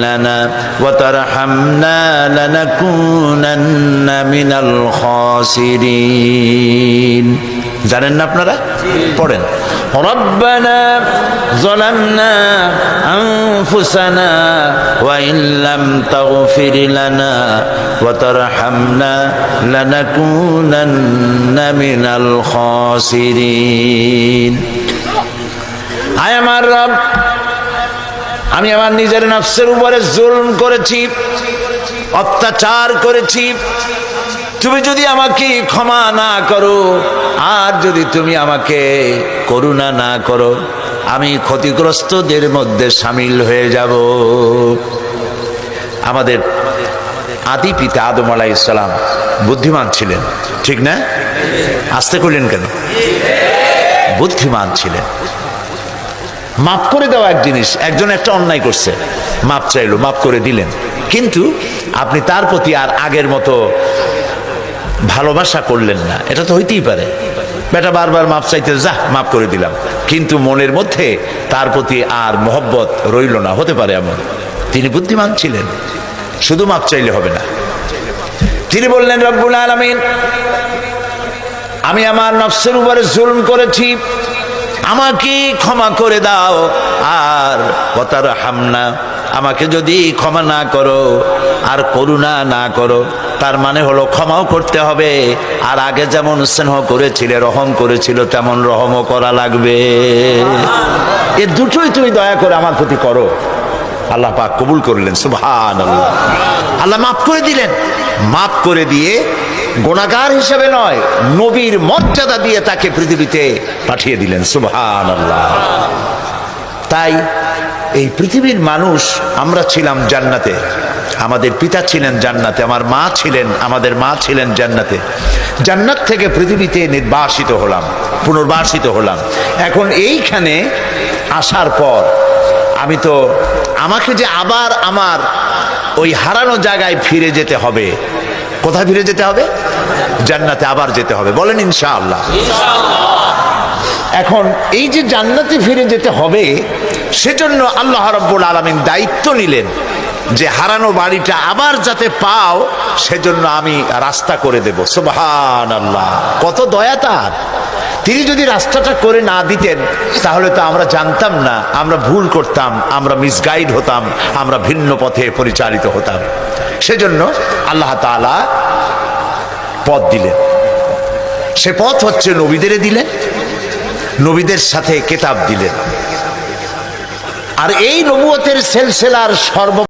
لنا وترحمنا لنكونن من الخاسرين জানেন না আপনারা পড়েন ربنا ظلمنا أنفسنا وإن لم تغفر لنا وترحمنا لنكونن من الخاسرين আয় আমার রব আমি আমার নিজের নফসের উপরে জুলম করেছি, অত্যাচার করেছি। তুমি যদি আমাকে ক্ষমা না করো, আর যদি তুমি আমাকে করুণা না করো, আমি ক্ষতিগ্রস্তদের মধ্যে সামিল হয়ে যাব। আমাদের আদি পিতা আদম আলাহ ইসলাম বুদ্ধিমান ছিলেন, ঠিক না? আসতে করলেন কেন? বুদ্ধিমান ছিলেন। মাফ করে দেওয়া এক জিনিস, একজন একটা অন্যায় করছে। মাপ চাইলো, মাফ করে দিলেন। কিন্তু আপনি তার প্রতি আর আগের মতো ভালোবাসা করলেন না। এটা তো হইতেই পারে। বেটা বারবার মাপ চাইতে যা মাফ করে দিলাম। কিন্তু মনের মধ্যে তার প্রতি আর মহব্বত রইল না। হতে পারে এমন। তিনি বুদ্ধিমান ছিলেন। শুধু মাপ চাইলে হবে না। তিনি বললেন, রব্বুল আলমিন, আমি আমার নফসের উপরে জুলম করেছি। আমাকে ক্ষমা করে দাও, আর কথার হামনা আমাকে যদি ক্ষমা না করো, আর করুণা না করো, তার মানে হলো ক্ষমাও করতে হবে, আর আগে যেমন স্নেহ করেছিলে, রহম করেছিল, তেমন রহমও করা লাগবে। এ দুটোই তুমি দয়া করে আমার প্রতি করো। আল্লাহ পাক কবুল করলেন সুবহান আল্লাহ আল্লাহ মাফ করে দিলেন। মাফ করে দিয়ে গোনাগার হিসেবে নয়, নবীর মর্যাদা দিয়ে তাকে পৃথিবীতে পাঠিয়ে দিলেন সুবহান আল্লাহ তাই এই পৃথিবীর মানুষ, আমরা ছিলাম জান্নাতে। আমাদের পিতা ছিলেন জান্নাতে, আমার মা ছিলেন, আমাদের মা ছিলেন জান্নাতে। জান্নাত থেকে পৃথিবীতে নির্বাসিত হলাম, পুনর্বাসিত হলাম। এখন এইখানে আসার পর আমি তো, আমাকে যে আবার আমার ওই হারানো জায়গায় ফিরে যেতে হবে, কোথায় ফিরে যেতে হবে? জান্নাতে আবার যেতে হবে। বলেন ইনশাআল্লাহ। এখন এই যে জান্নাতে ফিরে যেতে হবে, সেজন্য আল্লাহ রব্বুল আলমিন দায়িত্ব নিলেন যে হারানো বাড়িটা আবার যাতে পাও, সেজন্য আমি রাস্তা করে দেব। সুবহান আল্লাহ কত দয়া তার। তিনি যদি রাস্তাটা করে না দিতেন, তাহলে তো আমরা জানতাম না, আমরা ভুল করতাম, আমরা মিসগাইড হতাম, আমরা ভিন্ন পথে পরিচালিত হতাম। সেজন্য আল্লাহ তাআলা পথ দিলেন। সে পথ হচ্ছে নবীদের দিলেন, নবীদের সাথে কেতাব দিলেন। আর এই নবুয়তের সেলসেলার সর্ব